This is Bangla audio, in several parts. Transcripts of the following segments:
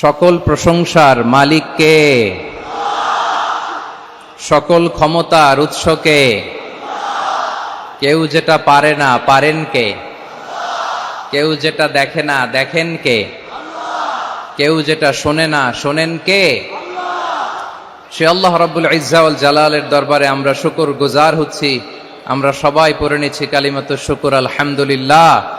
সকল প্রশংসার মালিককে সকল ক্ষমতার উৎসকে কেউ যেটা পারে না পারেন কে? কেউ যেটা দেখে না দেখেন কে? কেউ যেটা শোনে না শোনেন কে? সে আল্লাহ রাব্বুল ইজ্জাউল জালালের দরবারে আমরা শুকুর গুজার হচ্ছি। আমরা সবাই পড়ে নিচ্ছি কালিমাত শুকুর, আলহামদুলিল্লাহ।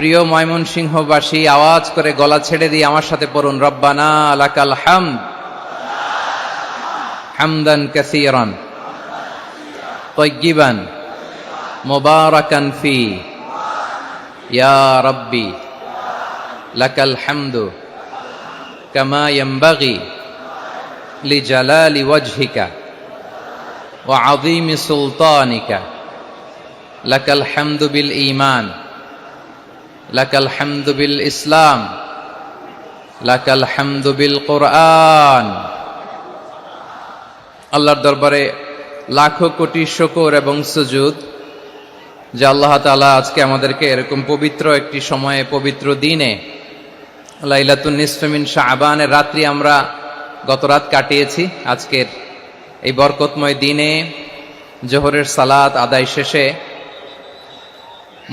প্রিয় ময়মন সিংহবাসী আওয়াজ করে গলা ছেড়ে দিয়ে আমার সাথে পড়ুন। রব্বানা আলাকাল হাম। হামদান কাসিরান। তৈগিবান মোবারাকান ফি। ইয়া রব্বি। লাকাল হামদু। কামা লি জালালি ওয়াজহিকা। ওয়া আযীমি সুলতানিকা। লাকাল হামদু বিল ঈমান। লাকাল হামদুবিল ইসলাম, লাকাল হামদুবিল কোরআন। আল্লাহর দরবারে লাখো কোটি শকর এবং সুজুদ, যে আল্লাহ তালা আজকে আমাদেরকে এরকম পবিত্র একটি সময়ে, পবিত্র দিনে, লাইলাতুন নিসফমিন শাহবানের রাত্রি আমরা গত রাত কাটিয়েছি। আজকের এই বরকতময় দিনে জোহরের সালাত আদায় শেষে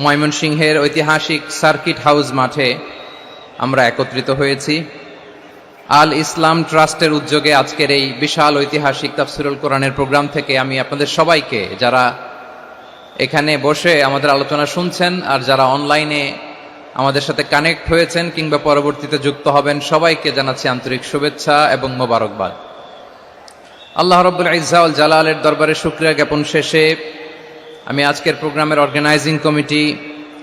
ময়মনসিংহের ঐতিহাসিক সার্কিট হাউস মাঠে আমরা একত্রিত হয়েছি। আল ইসলাম ট্রাস্টের উদ্যোগে আজকের এই বিশাল ঐতিহাসিক তাফসিরুল কোরআনের প্রোগ্রাম থেকে আমি আপনাদের সবাইকে, যারা এখানে বসে আমাদের আলোচনা শুনছেন আর যারা অনলাইনে আমাদের সাথে কানেক্ট হয়েছেন কিংবা পরবর্তীতে যুক্ত হবেন, সবাইকে জানাচ্ছি আন্তরিক শুভেচ্ছা এবং মোবারকবাদ। আল্লাহ রব্বুল ইজাউল জালালের দরবারে শুক্রিয়া জ্ঞাপন শেষে আমি আজকের প্রোগ্রামের organising committee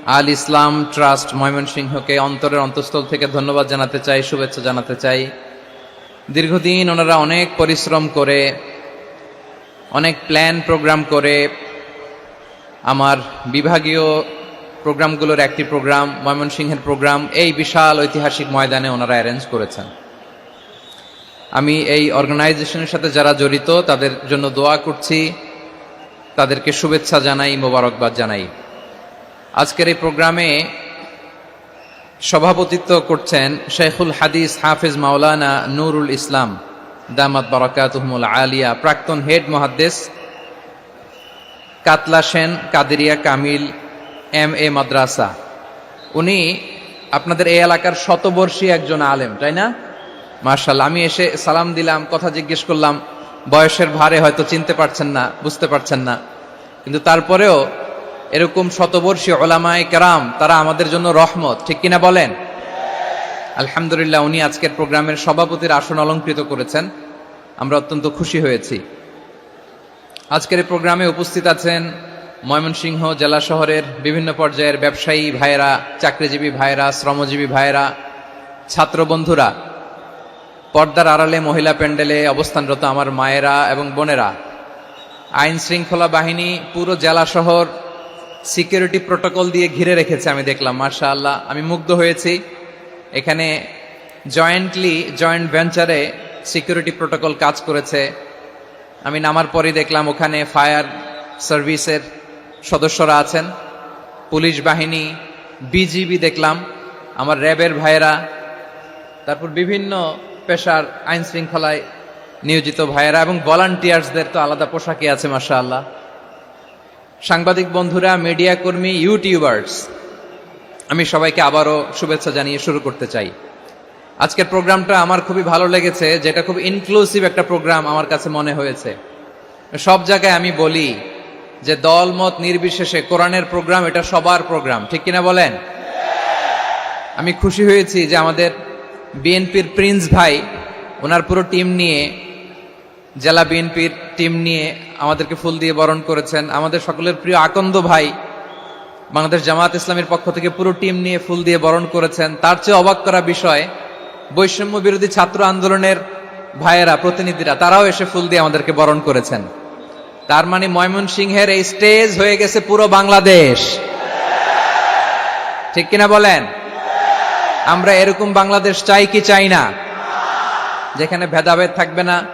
Al Islam trust ময়মনসিংহকে অন্তরের অন্তঃস্থল থেকে ধন্যবাদ জানাতে চাই, শুভেচ্ছা জানাতে চাই। দীর্ঘদিন ওনারা অনেক পরিশ্রম করে, অনেক প্ল্যান প্রোগ্রাম করে, আমার বিভাগীয় প্রোগ্রামগুলোর একটি প্রোগ্রাম, ময়মনসিংহের প্রোগ্রাম, এই বিশাল ঐতিহাসিক ময়দানে ওনারা অ্যারেঞ্জ করেছেন। আমি এই অর্গানাইজেশনের সাথে যারা জড়িত, তাদের জন্য দোয়া করছি। তাদেরকে শুভেচ্ছা জানাই, মোবারকবাদ জানাই। আজকের এই প্রোগ্রামে সভাপতিত্ব করছেন শেখুল হাদিস হাফিজ মাওলানা নুরুল ইসলাম, দামাত বরকাতহমুল আলিয়া, প্রাক্তন হেড মহাদ্দেশ কাতলা সেন, কাদেরিয়া কামিল, এম এ মাদ্রাসা। উনি আপনাদের এই এলাকার শতবর্ষী একজন আলেম, তাই না? মার্শাল আমি এসে সালাম দিলাম, কথা জিজ্ঞেস করলাম বয়সের ভারে হয়তো চিনতে পারছেন না, বুঝতে পারছেন না। কিন্তু তারপরেও এরকম শতবর্ষী ওলামায় কেরাম, তারা আমাদের জন্য রহমত। ঠিক কিনা বলেন? আলহামদুলিল্লাহ, উনি আজকের প্রোগ্রামের সভাপতির আসন অলঙ্কৃত করেছেন। আমরা অত্যন্ত খুশি হয়েছি। আজকের এই প্রোগ্রামে উপস্থিত আছেন ময়মনসিংহ জেলা শহরের বিভিন্ন পর্যায়ের ব্যবসায়ী ভাইয়েরা, চাকরিজীবী ভাইয়েরা, শ্রমজীবী ভাইয়েরা ছাত্র বন্ধুরা পর্দার আড়ালে মহিলা প্যান্ডেলে অবস্থানরত আমার মায়েরা এবং বোনেরা। আইন শৃঙ্খলা বাহিনী, পুরো জেলা শহর সিকিউরিটি প্রোটোকল দিয়ে ঘিরে রেখেছে, আমি দেখলাম মার্শা আল্লাহ আমি মুগ্ধ হয়েছি। এখানে জয়েন্টলি জয়েন্ট ভেঞ্চারে সিকিউরিটি প্রোটোকল কাজ করেছে। আমি নামার পরেই দেখলাম, ওখানে ফায়ার সার্ভিসের সদস্যরা আছেন। পুলিশ বাহিনী, বিজিবি দেখলাম, আমার র্যাবের ভাইয়েরা। তারপর বিভিন্ন পেশার আইন শৃঙ্খলায় নিয়োজিত ভাইয়েরা এবং ভলান্টিয়ার্সদের তো আলাদা পোশাকে আছে মাসা আল্লাহ সাংবাদিক বন্ধুরা, মিডিয়া কর্মী, ইউটিউবার্স, আমি সবাইকে আবারও শুভেচ্ছা জানিয়ে শুরু করতে চাই। আজকের প্রোগ্রামটা আমার খুবই ভালো লেগেছে, যেটা খুব ইনক্লুসিভ একটা প্রোগ্রাম আমার কাছে মনে হয়েছে। সব জায়গায় আমি বলি যে দল মত নির্বিশেষে কোরআনের প্রোগ্রাম, এটা সবার প্রোগ্রাম, ঠিক কিনা বলেন? আমি খুশি হয়েছি যে আমাদের বিএনপির প্রিন্স ভাই, ওনার পুরো টিম নিয়ে, জেলা বিএনপির টিম নিয়ে আমাদেরকে ফুল দিয়ে বরণ করেছেন। আমাদের সকলের প্রিয় আকন্দ ভাই, বাংলাদেশ জামাত ইসলামের পক্ষ থেকে পুরো টিম নিয়ে ফুল দিয়ে বরণ করেছেন। তার চেয়ে অবাক করা বিষয়, বৈষম্য বিরোধী ছাত্র আন্দোলনের ভাইয়েরা, প্রতিনিধিরা, তারাও এসে ফুল দিয়ে আমাদেরকে বরণ করেছেন। তার মানে ময়মন সিংহের এই স্টেজ হয়ে গেছে পুরো বাংলাদেশ। ঠিক কিনা বলেন? আমরা এরকম বাংলাদেশ চাই কি চাই না? যেখানে ভেদাভেদ থাকবে না,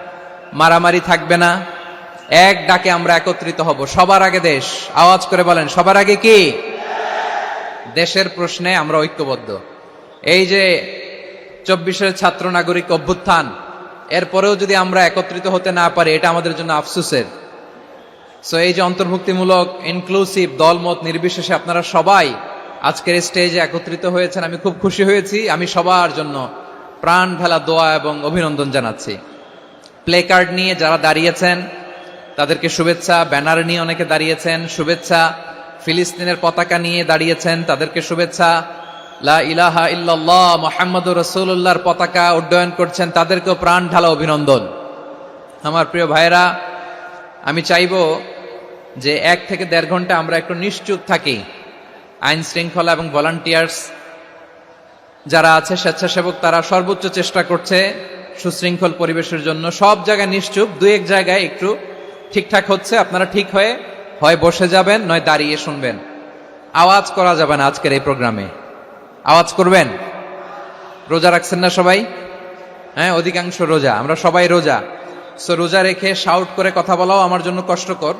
মারামারি থাকবে না, এক ডাকে আমরা একত্রিত হব। সবার আগে দেশ। আওয়াজ করে বলেন, সবার আগে কি? দেশের প্রশ্নে আমরা ঐক্যবদ্ধ। এই যে চব্বিশের ছাত্র নাগরিক অভ্যুত্থান, এরপরেও যদি আমরা একত্রিত হতে না পারি, এটা আমাদের জন্য আফসোসের। সো এই যে অন্তর্ভুক্তিমূলক ইনক্লুসিভ দলমত, নির্বিশেষে আপনারা সবাই আজকের স্টেজে একত্রিত হয়েছেন, আমি খুব খুশি হয়েছি। আমি সবার জন্য প্রাণ ঢালা দোয়া এবং অভিনন্দন জানাচ্ছি। প্লে কার্ড নিয়ে যারা দাঁড়িয়েছেন, তাদেরকে শুভেচ্ছা। ব্যানার নিয়ে অনেকে দাঁড়িয়েছেন, শুভেচ্ছা। ফিলিস্তিনের পতাকা নিয়ে দাঁড়িয়েছেন, তাদেরকে শুভেচ্ছা। লা ইলাহা ইল্লাল্লাহ, মোহাম্মদুর রসুল্লাহর পতাকা উড্ডয়ন করছেন, তাদেরকেও প্রাণ ঢালা অভিনন্দন। আমার প্রিয় ভাইরা আমি চাইব যে এক থেকে দেড় ঘণ্টা আমরা একটু নিশ্চুপ থাকি। আইন শৃঙ্খলা এবং ভলান্টিয়ার্স যারা আছে, স্বেচ্ছাসেবক, তারা সর্বোচ্চ চেষ্টা করছে সুশৃঙ্খল পরিবেশের জন্য। সব জায়গায় নিশ্চুপ দু এক জায়গায় একটু ঠিকঠাক হচ্ছে, আপনারা ঠিক হয়ে, হয় বসে যাবেন, নয় দাঁড়িয়ে শুনবেন। আওয়াজ করা যাবে না আজকের এই প্রোগ্রামে। আওয়াজ করবেন? রোজা রাখছেন না সবাই? হ্যাঁ অধিকাংশ রোজা, আমরা সবাই রোজা। সো রোজা রেখে শাউট করে কথা বলাও আমার জন্য কষ্টকর।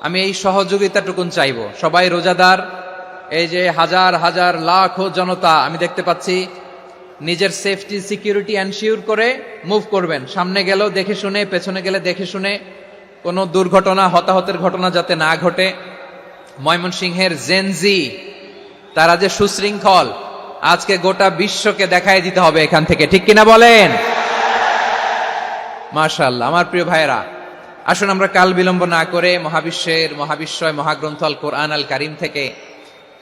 আমি এই সহযোগিতাটুকুন চাইব। সবাই রোজাদার এই যে হাজার হাজার লাখ জনতা আমি দেখতে পাচ্ছি, নিজের সেফটি সিকিউরিটি এনশিওর করে মুভ করবেন। সামনে গেলেও দেখে শুনে, পেছনে গেলে দেখে শুনে কোনো দুর্ঘটনা, হতাহতের ঘটনা যাতে না ঘটে। ময়মনসিংহের জেনজি তারা যে সুশৃঙ্খল, আজকে গোটা বিশ্বকে দেখাই দিতে হবে এখান থেকে। ঠিক কিনা বলেন? মাশাল্লাহ আমার প্রিয় ভাইয়েরা, আসুন আমরা কাল বিলম্ব না করে মহাবিশ্বের মহাবিশ্বয় মহাগ্রন্থ আল কোরআন আল কারিম থেকে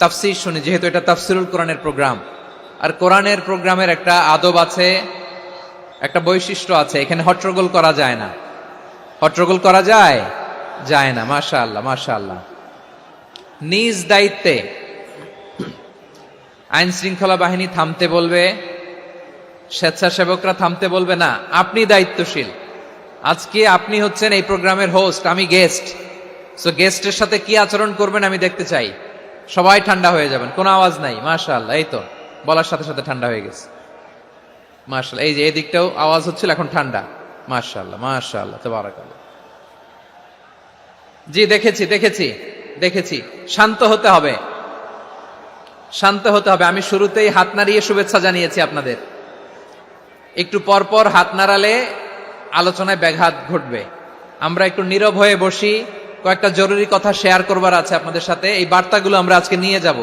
তাফসির শুনি, যেহেতু এটা তাফসিরুল কোরআনের প্রোগ্রাম। আর কোরআনের প্রোগ্রামের একটা আদব আছে, একটা বৈশিষ্ট্য আছে, এখানে হট্টগোল করা যায় না। হট্টগোল করা যায়? যায় না মাশা আল্লাহ মাশা আল্লাহ নিজ দায়িত্বে আইন শৃঙ্খলা বাহিনী থামতে বলবে, স্বেচ্ছাসেবকরা থামতে বলবে না, আপনি দায়িত্বশীল। আজকে আপনি হচ্ছেন এই প্রোগ্রামের হোস্ট আমি গেস্ট সো গেস্টের সাথে কি আচরণ করবেন আমি দেখতে চাই। সবাই ঠান্ডা হয়ে যাবেন। কোনো আওয়াজ নাই, মাশাআল্লাহ, এই তো। বলার সাথে সাথে ঠান্ডা হয়ে গেছে। মাশাআল্লাহ, এই যে এদিকটাও আওয়াজ হচ্ছিল, এখন ঠান্ডা। মাশাআল্লাহ মাশাআল্লাহ, তাবারাকাল্লাহ। জি, দেখেছি দেখেছি দেখেছি। শান্ত হতে হবে। শান্ত হতে হবে। আমি শুরুতেই হাত নাড়িয়ে শুভেচ্ছা জানিয়েছি আপনাদের। একটু পর পর হাত নাড়ালে আলোচনায় ব্যাঘাত ঘটবে। আমরা একটু নীরব হয়ে বসি। কয়েকটা জরুরি কথা শেয়ার করবার আছে আপনাদের সাথে। এই বার্তাগুলো আমরা আজকে নিয়ে যাব।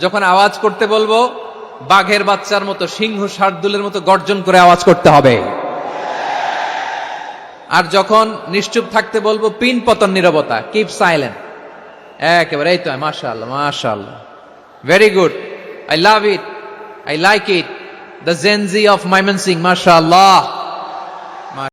যখন আওয়াজ করতে বলব, বাঘের বাচ্চার মতো সিংহ শার্দুলের মতো গর্জন করে আওয়াজ করতে হবে। আর যখন নিশ্চুপ থাকতে বলব, পিন পতন নীরবতা কিপ সাইলেন্ট একেবারে, এই তো, মাশাআল্লাহ মাশাআল্লাহ। Very good I love it I like it the Gen Z of Mymensingh মাশাআল্লাহ।